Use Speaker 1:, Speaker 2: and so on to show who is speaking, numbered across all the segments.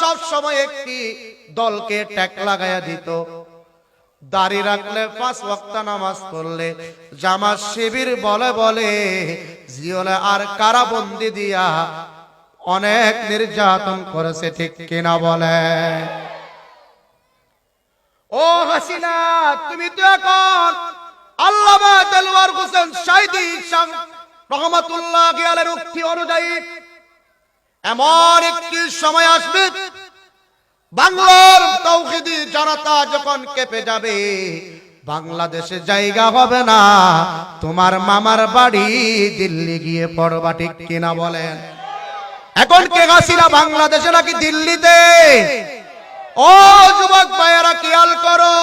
Speaker 1: সব সময় একটি দলকে ট্যাক লাগাইয়া দিত। দাড়ি রাখলে পাঁচ ওয়াক্ত নামাজ পড়লে, জামাত শিবির বলে বলে, জিওলে আর কারাবন্দি দিয়া অনেক নির্যাতন করেছে, ঠিক কিনা বলে? ও হাসিনা, তুমি তো এখন আল্লামা দেলওয়ার হোসেন সাইদি রহমাতুল্লাহ গিয়ালের উক্তি অনুযায়ী এমন একটি সময় আসবে বাংলার তৌহিদি জনতা যখন কেঁপে যাবে, বাংলাদেশে জায়গা হবে না। তোমার মামার বাড়ি দিল্লি গিয়ে পড়বা, ঠিক কিনা বলেন? এখন কে হাসিনা বাংলাদেশে নাকি দিল্লিতে? ও যুবক ভাইয়েরা, খেয়াল করো,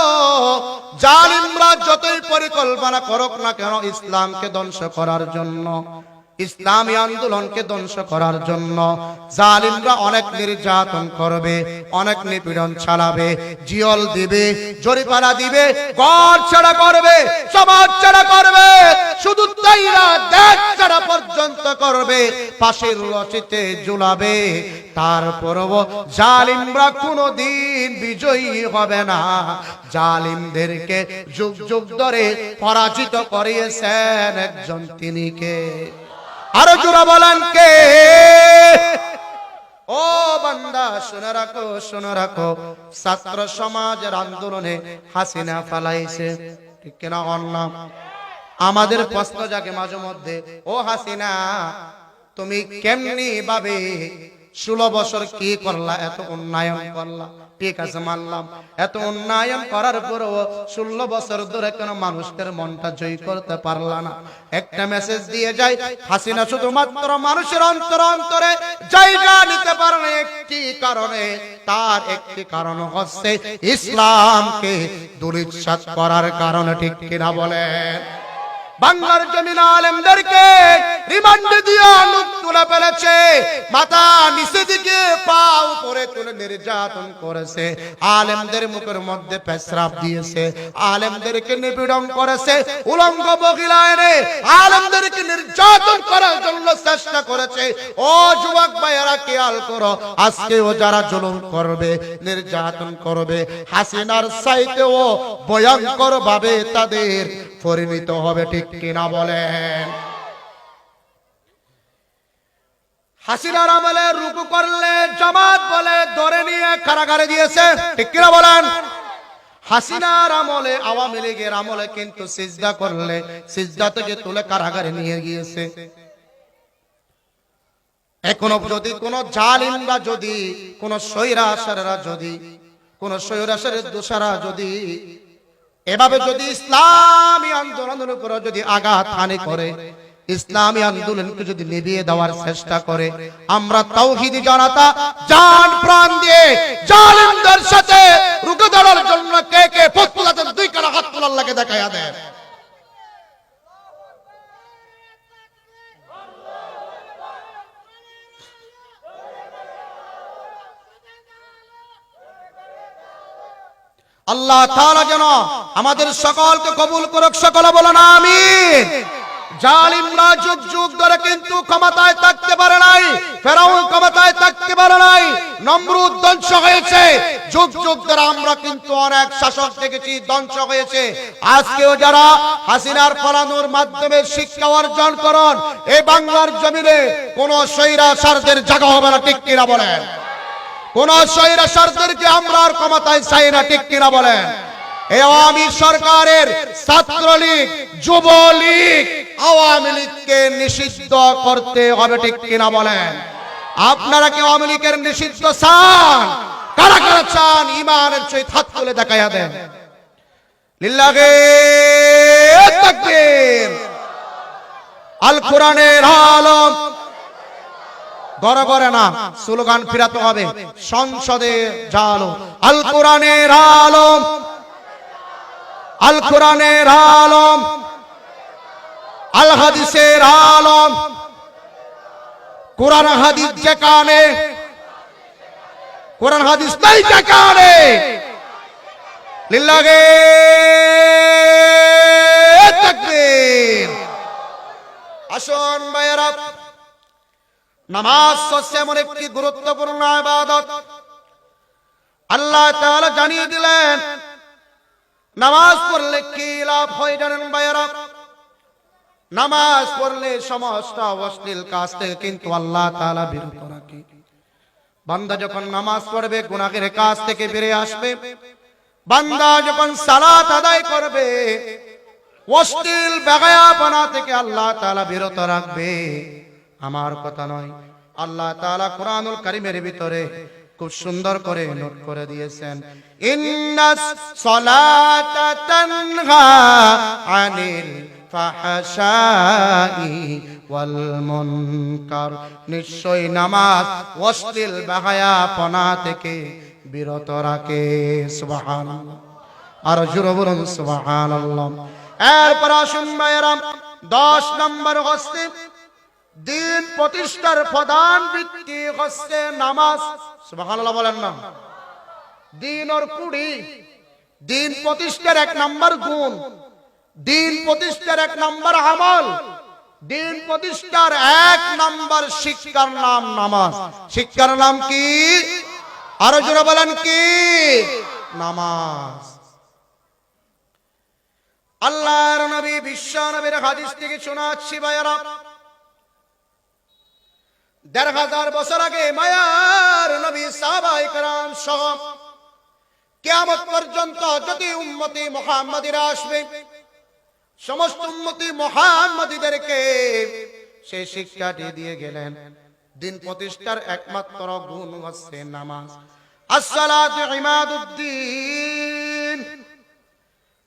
Speaker 1: জালিমরা যতই পরিকল্পনা করুক না কেন, ইসলামকে ধ্বংস করার জন্য ইসলামী আন্দোলনকে ধ্বংস করার জন্য জালিমরা অনেক নির্যাতন করবে, অনেক নিপীড়ন চালাবে, জিয়ল দিবে জরিপানা দিবে, ঘর ছাড়া করবে, সমাজ ছাড়া করবে, শুধু দেশ ছাড়া পর্যন্ত করবে পাশের রচিতে জুলাবে তারপরও জালিমরা কোনোদিন বিজয়ী হবে না। জালিমদেরকে যুগ যুগ ধরে পরাজিত করিয়েছেন একজন তিনি কে? আরও জোরা বলেন কে? ও বান্দা, শুনে রাখো শুনে রাখো। ছাত্র সমাজের আন্দোলনে হাসিনা ফালাইছে। ঠিক কিনা অন্যাম আমাদের প্রশ্ন জাগে মাঝে মধ্যে, ও হাসিনা, তুমি কেমনি ভাবে ষোলো বছর কি করলা? এত উন্নয়ন করলা। ঠিক আছে, মানলাম। এত উন্নয়ন করার পরও ষোলো বছর ধরে কেন মানুষের মনটা জয় করতে পারলা না। একটা মেসেজ দিয়ে যায় হাসিনা শুধুমাত্র মানুষের অন্তর অন্তরে জায়গা নিতে পারে একটি কারণে, তার একটি কারণ হচ্ছে ইসলামকে দুরিচ্ছাদ করার কারণে, ঠিক কিনা বলেন? বাংলার জমিন আলেমদেরকে রিমান্ডে দিয়া লুক তুলে ফেলেছে। মাথা নিচে দিকে পা উপরে তুলে নির্যাতন করেছে। আলেমদের মুখের মধ্যে পেশরাব দিয়েছে। আলেমদেরকে নিপীড়ন করেছে। উলঙ্গ বগিলা এনে আলেমদেরকে নির্যাতন করার জন্য চেষ্টা করেছে। ও যুবক ভাইয়েরা, খেয়াল করো, আজকেও যারা জুলুম করবে, নির্যাতন করবে, হাসিনার চাইতেও ভয়ঙ্কর ভাবে তাদের পরিণত হবে ঠিক কিনা বলেন। হাসিনার আমলে রুকু করলে জামাত বলে ধরে নিয়ে কারাগারে দিয়েছে, ঠিক কিনা বলেন। হাসিনার আমলে, আওয়ামী লীগের আমলে কিন্তু সিজদা করলে, সিজদা থেকে তুলে কারাগারে নিয়ে গিয়েছে। এখনও যদি কোন জালিমরা যদি, কোন সৈরাসারেরা যদি, কোন সৈরাসারের দোষারা যদি এভাবে যদি ইসলামী আন্দোলনের উপর যদি আঘাত হানি করে, ইসলামী আন্দোলনকে যদি নিভিয়ে দেওয়ার চেষ্টা করে, আমরা তাওহিদি জনতা, জান প্রাণ দিয়ে জালিমদের সাথে রুখে দাঁড়ার জন্য কে কে প্রস্তুত দুই কারা হাত তোলার লাগে দেখাইয়া দেয় আল্লাহ তাআলা যেন আমাদের সকলকে কবুল করুক, সকলে বলো না আমিন। জালিমরা যুগ যুগ ধরে কিন্তু ক্ষমতায় থাকতে পারে নাই, ফেরাউন ক্ষমতায় থাকতে পারে নাই, নমরুদ ধ্বংস হয়েছে। যুগ যুগ ধরে আমরা কিন্তু অনেক শাসক দেখেছি, ধ্বংস হয়েছে। আজকেও যারা হাসিনার ফলানোর মাধ্যমে শিক্ষা অর্জন করন, এই বাংলার জমিনে কোন স্বৈরাচারদের জায়গা হবে না, ঠিক কিনা বলেন? কোন আর ক্ষমতায় চাই না, ঠিক কিনা বলেন? আওয়ামী সরকারের ছাত্রলীগ, যুবলীগ আওয়ামী লীগকে নিষিদ্ধ করতে হবে, ঠিক কিনা বলেন? আপনারা কি আওয়ামী লীগের নিষিদ্ধ চান? কারা কারা চান? ইমানের সহিত হাত তুলে দেখাইয়া দেন। আল কোরআনের আলম গড়ে গড়ে না, স্লোগান ফিরাতে হবে। সংসদে জালো। আল কোরআনের আলম। আল কোরআনের আলম। আল হাদিসের আলম। কোরআন হাদিস যেখানে কোরআন হাদিস নাই যেখানে লিল্লাহে তাকবীর। আসুন ভাইয়েরা। নামাজ হচ্ছে এমন একটি গুরুত্বপূর্ণ আবাদত। আল্লাহ তাআলা জানিয়ে দিলেন, নামাজ পড়লে কি লাভ হয় জানেন ভাইয়েরা? নামাজ পড়লে সমস্ত অশ্লীল কাজ থেকে কিন্তু আল্লাহ তাআলা বিরত রাখে। বান্দা যখন নামাজ পড়বে, গুনাহের কাজ থেকে বেরিয়ে আসবে। বান্দা যখন সালাত আদায় করবে, অশ্লীল বেগায়াপনা থেকে আল্লাহ তাআলা বিরত রাখবে। আমার কথা নয়। আল্লাহ তাআলা কোরআনুল কারীমের ভিতরে খুব সুন্দর করে নোট করে দিয়েছেন। ইন্নাস সালাতা তানহা আনিল ফাহশাই ওয়াল মুনকার। নিশ্চয় নামাজ অশ্লীল বাহায়াপনা থেকে বিরত রাখে। সুবহানাল্লাহ। আর জোরে বলুন, সুবহানাল্লাহ। এরপর আসুন ভাইয়েরাম দশ নম্বর হচ্ছে দিন প্রতিষ্ঠার প্রধান ভিত্তি হচ্ছে নামাজ। বলেন না। দিন ওর কুড়ি। দিন প্রতিষ্ঠার এক নম্বর গুণ। দিন প্রতিষ্ঠার এক নম্বর আমল। দিন প্রতিষ্ঠার এক নম্বর শিক্ষার নাম নামাজ। শিক্ষার নাম কি? আরও জোরে বলেন কি? নামাজ। আল্লাহর নবী, বিশ্ব নবীর হাদিস থেকে শোনাচ্ছি ভাইয়ারা। দেড় হাজার বছর আগে মায়ার নবী সাহাবাই কারাম সহ কেয়ামত পর্যন্ত যদি উম্মতি মোহাম্মদিরা আসবে, সমস্ত উন্মতি মোহাম্মদীদেরকে সেই শিক্ষাটি দিয়ে গেলেন, দিন প্রতিষ্ঠার একমাত্র গুণ হচ্ছে নামাজ। আসসালাতু ইমাদুদ্দিন।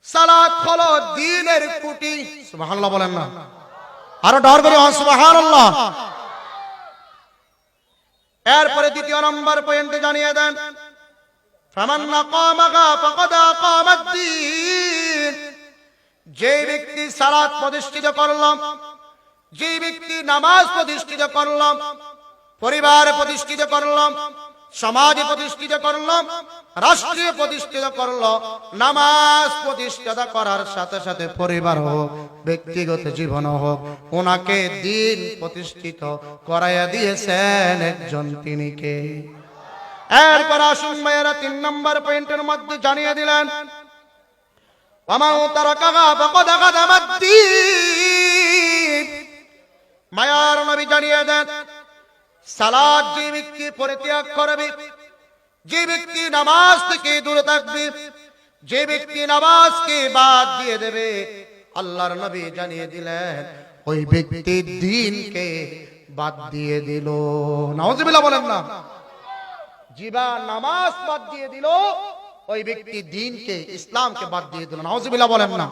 Speaker 1: সালাত হলো দ্বীনের কুটি। সুবহানাল্লাহ বলেন না। আরও ডর করে সুবহানাল্লাহ। এরপরে দ্বিতীয় নম্বর পয়েন্টে জানিয়ে দেন যে ব্যক্তি সালাত প্রতিষ্ঠিত করলাম যে ব্যক্তি নামাজ প্রতিষ্ঠিত করলাম পরিবার প্রতিষ্ঠিত করলাম সমাজ প্রতিষ্ঠিত করল, রাষ্ট্রে প্রতিষ্ঠিত করল, নামাজ প্রতিষ্ঠিত করার সাথে সাথে পরিবার হোক, ব্যক্তিগত জীবন হোক, ওনাকে দিন প্রতিষ্ঠিত করাইয়া দিয়েছেন একজন তিনি কে? এরপর আসুন মেয়েরা তিন নম্বর পয়েন্টের মধ্যে জানিয়ে দিলেন মায়ার নবী জানিয়ে দেন সালাদ যে ব্যক্তি পরিত্যাগ করবে, যে ব্যক্তি নামাজ থেকে দূরে থাকবে, যে ব্যক্তি নামাজকে বাদ দিয়ে দেবে, আল্লাহর নবী জানিয়ে দিলেন, ওই ব্যক্তি দিনকে বাদ দিয়ে দিল। নাউজুবিল্লাহ বলেন না। জিবা নামাজ বাদ দিয়ে দিল, ওই ব্যক্তি দিনকে, ইসলামকে বাদ দিয়ে দিল। নাউজুবিল্লাহ বলেন না।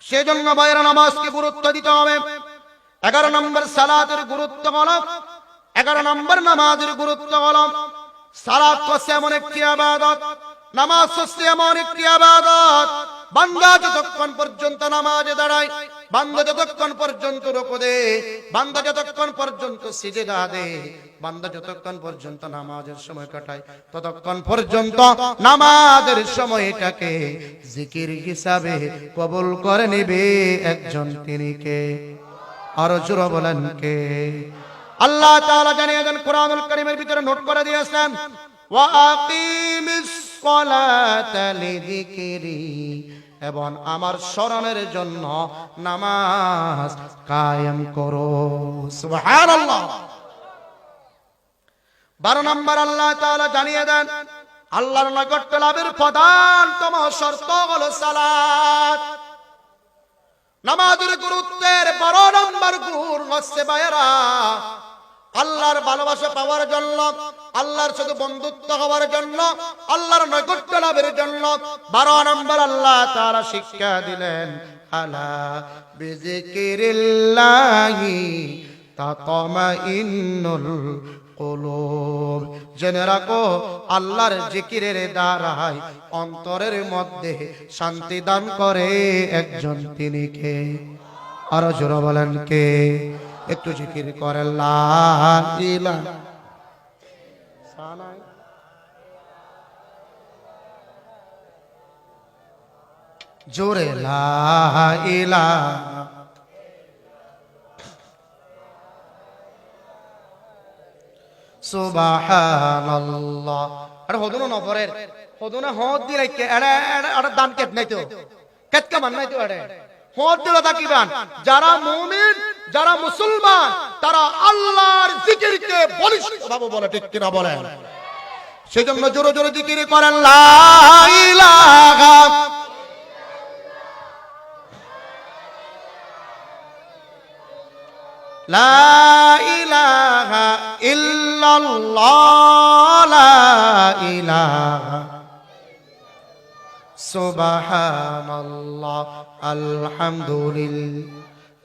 Speaker 1: সেজন্য বাইরা নামাজকে গুরুত্ব দিতে হবে। এগারো নম্বর সালাতের গুরুত্ব হল এগারো নম্বর নামাজের গুরুত্ব হল সালাত হচ্ছে এমন একটি আবাদত, নামাজ হচ্ছে এমন একটি আবাদত। বান্দা যতক্ষণ পর্যন্ত নামাজে দাঁড়ায়, বান্দা যতক্ষণ পর্যন্ত রোকো দে, বান্দা যতক্ষণ পর্যন্ত সিজেদা দে, বান্দা যতক্ষণ পর্যন্ত নামাজের সময় কাটায়, ততক্ষণ পর্যন্ত নামাজের সময়টাকে জিকির হিসাবে কবুল করে নেবে একজন তিনি কে? আরও জোর বলেন কে? আল্লাহ তাআলা জানিয়ে দেন, কোরআনুল কারীমের ভিতরে নোট করে দিয়েছেন, ওয়া আকিমিস সালাতা লিযিকরি। এবং আমার স্মরণের জন্য নামাজ কায়েম করো। সুবহানাল্লাহ। বারো নম্বর আল্লাহ তাআলা জানিয়ে দেন, আল্লাহর নৈকট্য লাভের প্রধানতম শর্ত হলো সালাত। নামাজের নম্বর হচ্ছে বায়েরা আল্লাহর ভালোবাসা পাওয়ার জন্য, আল্লাহর সাথে বন্ধুত্ব হওয়ার জন্য, আল্লাহর নৈকট্য লাভের জন্য বারো নম্বর আল্লাহ তারা শিক্ষা দিলেন জেনে রাখো, আল্লাহর জিকিরের দ্বারাই অন্তরের মধ্যে শান্তি দান করে একজন তিনি কে? আরও জোরে বলেন কে? একটু জিকির করে জোরে, লা ইলাহা। সুবহানাল্লাহ। আরে হদুনো নফরের হদুনে হদ দিলে কে এড়ে এড়ে দান যারা মুমিন যারা মুসলমান, তারা আল্লাহর জিকিরকে বলিষ্ঠভাবে বলে, ঠিক কিনা বলেন? সেজন্য জোরে জোরে জিকির করেন, লা ইলাহা।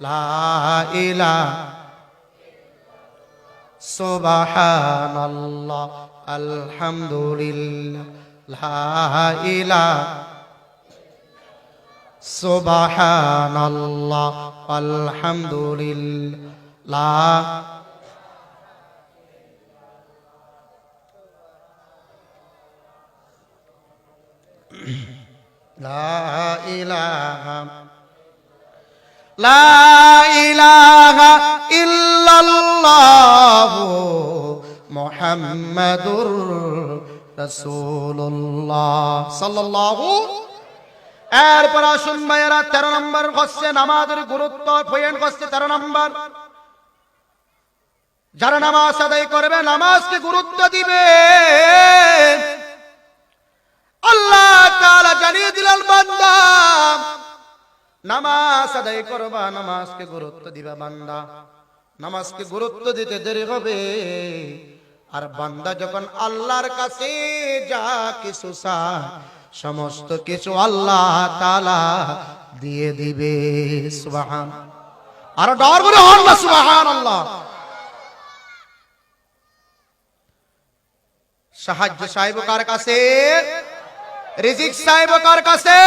Speaker 1: لا إله سبحان الله الحمد لله لا إله سبحان الله الحمد لله لا لا إله এরপর আসুন ভাইয়েরা, তেরো নম্বর হচ্ছে নামাজের গুরুত্ব, পয়েন্ট হচ্ছে তেরো নম্বর। যারা নামাজ আদায় করবে, নামাজকে গুরুত্ব দিবে। আল্লাহ নামাজ আদায় করবা, নামাজকে গুরুত্ব দিবা বান্দা। নামাজকে গুরুত্ব দিতে দেরি হবে। আর বান্দা যখন আল্লাহর কাছে যা কিছু চায়, সমস্ত কিছু আল্লাহ তাআলা দিয়ে দিবে, সুবহান। আর ডর বলে হন না, সুবহানাল্লাহ। সাহায্য সাহেব কার কাছে? রিজিক সাহেব কার কাছে?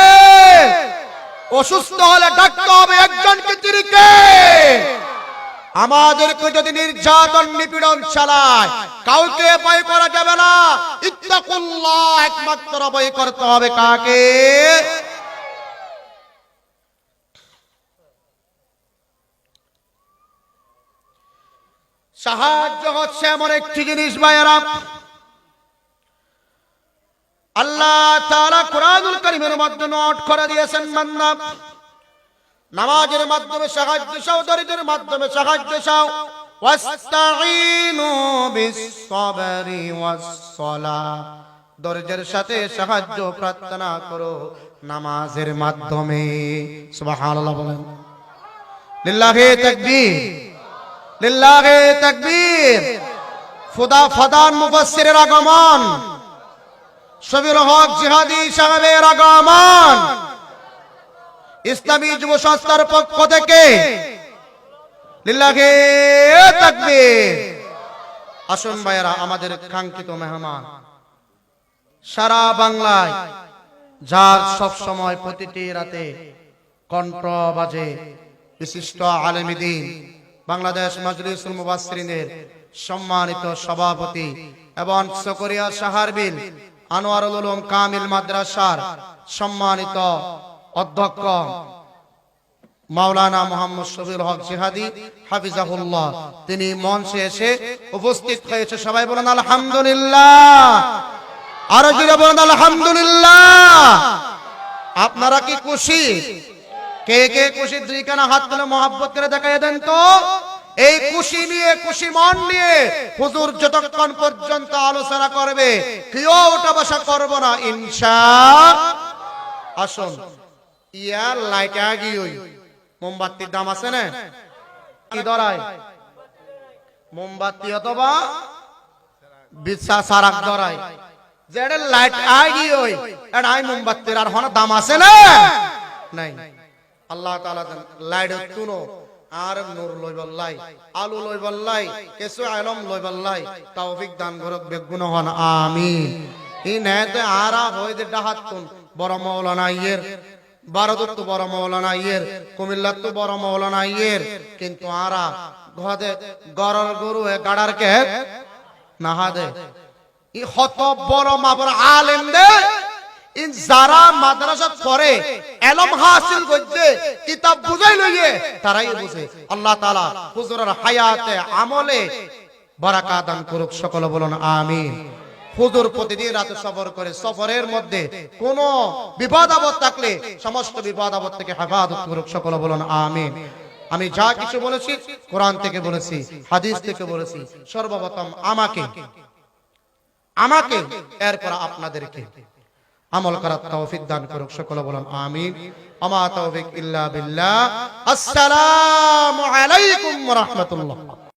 Speaker 1: অসুস্থ হলে ডাকতে হবে একজনকে তিরিকে আমাদেরকে যদি নির্যাতন নিপীড়ন চালায় কাউকে ভয় করা যাবে না, ইত্তাকুল্লাহ একমাত্র ভয় করতে হবে কাকে? সাহায্য হচ্ছে এমন একটি জিনিস, ভাইয়েরা। আল্লাহ তাআলা কোরআনুল করিমের মাধ্যমে নোট করে দিয়েছেন, বান্দা। নামাজের মাধ্যমে সাহায্য চাও, দরিদ্রের মাধ্যমে সাহায্য চাও। দরিদ্রের সাথে সাহায্য প্রার্থনা করো নামাজের মাধ্যমে। সুবহানাল্লাহ বলেন। লিল্লাহি তাকবীর। লিল্লাহি তাকবীর। ফুদা ফাদান মুফাসসিরের আগমন। শবির হক জিহাদি সাহেবের আগমন। ইসলামী যুব সংস্থার পক্ষ থেকে আসুন ভাইয়েরা, আমাদের কাঙ্ক্ষিত মেহমান। সারা বাংলায়, যার সব সময় প্রতিটি রাতে কণ্ঠ বাজে বিশিষ্ট আলেমিদিন বাংলাদেশ মজলিসুল মুবাসসিরিনের সম্মানিত সভাপতি এবং সকরিয়া সাহারবিল আনোয়ারুল কামিল মাদ্রাসার সম্মানিত অধ্যক্ষ মাওলানা মোহাম্মদ শফিউল হক জিহাদি, হাফিজাহুল্লাহ। তিনি মঞ্চে এসে উপস্থিত হয়েছে। সবাই বলেন, আলহামদুলিল্লাহ। আরও জুড়ে বলেন, আলহামদুলিল্লাহ। আপনারা কি খুশি? কে কে খুশি? দুই কানা হাত তুলে মহাব্বত করে দেখাই দেন তো। এই খুশি নিয়ে, খুশি মন নিয়ে হুজুর যতক্ষণ পর্যন্ত আলোচনা করবে, কেউ ওটা বসা করব না, ইনশা আসুন। ইয়ার লাইট আগি ওই? মোমবাতির দাম আছে না? কি ধরায়? মোমবাতি অথবা বিশ্বাস সারাক ধরায়। যেটা লাইট আগি ওই? এটা আই মোমবাতির, আর হন দাম আছে না? নাই। আল্লাহ তাআলা লাইট তুনো আর নূর লই বল্লাই আলু লই বল্লাই কেসু আলম লই বল্লাই তৌফিক দান করক, বেগুন হন, আমিন। ই নেতে আরা হই দে ডাহাতুন বড় মাওলানা ইয়ের ভারতত তো বড় মাওলানা ইয়ের কুমিল্লাত তো বড় মাওলানা ইয়ের কিন্তু আরা ঘদে গরর গরু এ গাড়ার কে? নাহা দে। ই হত বড় মাবর আলেম দে। যারা মাদ্রাসা এলম হাসিল করছে, কিতাব বুঝাই লইয়ে, তারাই বুঝে। আল্লাহ হুজুরের হায়াতে, আমলে দান করুক, সকল বলুন আমিন। হুজুর প্রতিদিন রাতে সফর করে সফরের মধ্যে কোন বিপদ আপদ থাকলে, সমস্ত বিপদ আপদ থেকে হেফাজত করুক, সকল বলুন আমিন। আমি যা কিছু বলেছি, কোরআন থেকে বলেছি, হাদিস থেকে বলেছি, সর্বপ্রথম আমাকে আমাকে, এরপর আপনাদেরকে। আমল করার তৌফিক দান করুক, সকল বলুন আমিন। আমা তৌফিক ইল্লা বিল্লাহ। আসসালামু আলাইকুম ওয়া রাহমাতুল্লাহ।